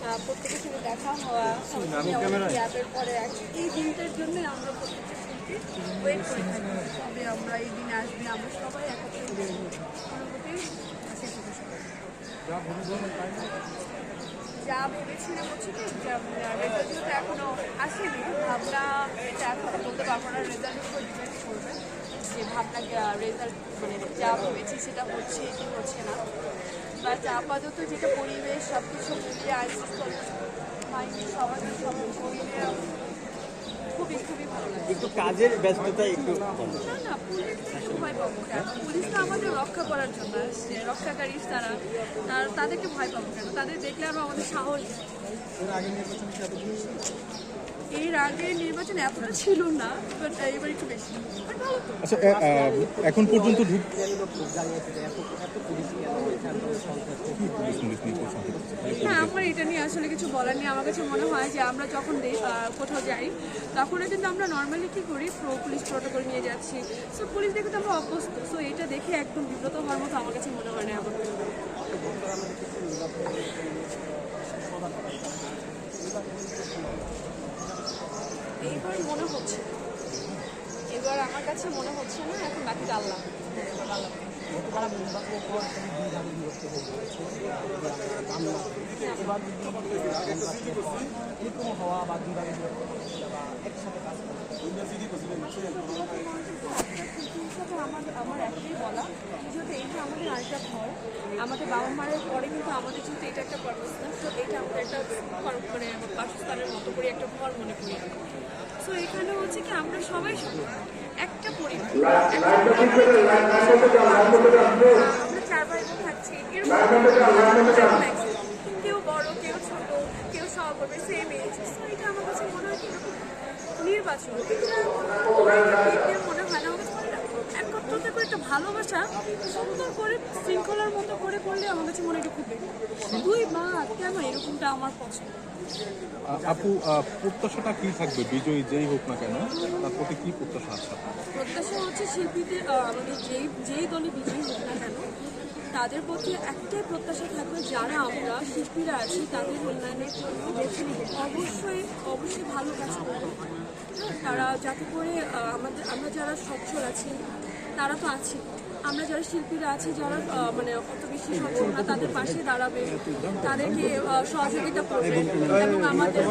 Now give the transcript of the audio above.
আহ, প্রত্যেকের সাথে দেখা হওয়া অনেক গ্যাপের পরে এক- এই দিনটার জন্য আমরা প্রত্যেকটা শিল্পী ওয়েট করে থাকি। তবে আমরা এই দিনে আসবে আমরা সবাই একত্রে অনুভূতি শেষ যা ভেবেছিলাম হচ্ছে কি রেজাল্ট যেহেতু এখনও আসেনি। ভাবনা এটা এখন বলতে পারব না রেজাল্টের উপর ডিপেন্ড করবে। যে ভাবনা রেজাল্ট মানে যা ভেবেছি সেটা হচ্ছে কি হচ্ছে না। বাট আপাতত যেটা পরিবেশ সব কিছু মিলিয়ে আইসিস মাইন্ড সবার সব কিছু মিলিয়ে খুবই খুবই ভালো লাগে একটু কাজের ব্যস্ততা একটু না না ভয় পাবো কেন? পুলিশ তো আমাদের রক্ষা করার জন্য রক্ষাকারী তারা তাদেরকে ভয় পাবো কেন? তাদের দেখলে আমরা আমাদের সাহস। এর আগে নির্বাচন এতটা ছিল না বাট এবার একটু বেশি। বাট ভালো আচ্ছা এখন পর্যন্ত ঢুক। না আমার এটা নিয়ে আসলে কিছু বলার নেই। আমার কাছে মনে হয় যে আমরা যখন কোথাও যাই তখন কিন্তু আমরা নর্মালি কি করি প্রো পুলিশ প্রোটোকল নিয়ে যাচ্ছি। সো পুলিশ দেখে তো আমরা অভ্যস্ত। সো এটা দেখে একদম বিব্রত হওয়ার মতো আমার কাছে মনে হয় না এখন এইবার মনে হচ্ছে এবার আমার কাছে মনে হচ্ছে না, এখন বাকিটা আল্লাহ আল্লাহ আমার আমার একটাই বলা যেহেতু এটা আমাদের আরেকটা ঘর, আমাদের বাবা মায়ের পরে কিন্তু আমাদের যেহেতু এটা একটা এটা আমাদের একটা কর্ম- মানে বাসস্থানের মতো করে একটা ঘর মনে করি। সো এখানে হচ্ছে কি আমরা সবাই একটা পরিবার। আমরা চার ভাই বোন থাকছি। কেউ বড়, কেউ ছোট, কেউ সব করবে সেম এজ সো এটা আমার কাছে মনে হয় নির্বাচন। এটা মনে হয় না। ভালোবাসা সুন্দর করে শৃঙ্খলার মতো করে করলে আমার কাছে মনে একটু খুব দুই মা কেন এরকমটা আমার পছন্দ? আপু প্রত্যাশাটা কি থাকবে? বিজয়ী যেই হোক না কেন তার প্রতি কি প্রত্যাশা আছে প্রত্যাশা হচ্ছে শিল্পীদের আমাদের যেই যেই দলে বিজয়ী তাদের প্রতি একটাই প্রত্যাশা থাকবে যারা আমরা শিল্পীরা আছি তাদের উন্নয়নের জন্য অবশ্যই অবশ্যই ভালো কাজ করবে। তারা যাতে করে আমাদের আমরা যারা সচ্ছল আছি তারা তো আছি। আমরা যারা শিল্পীরা আছি যারা মানে অত বেশি সচ্ছল না তাদের পাশে দাঁড়াবে তাদেরকে সহযোগিতা করবে এবং আমাদের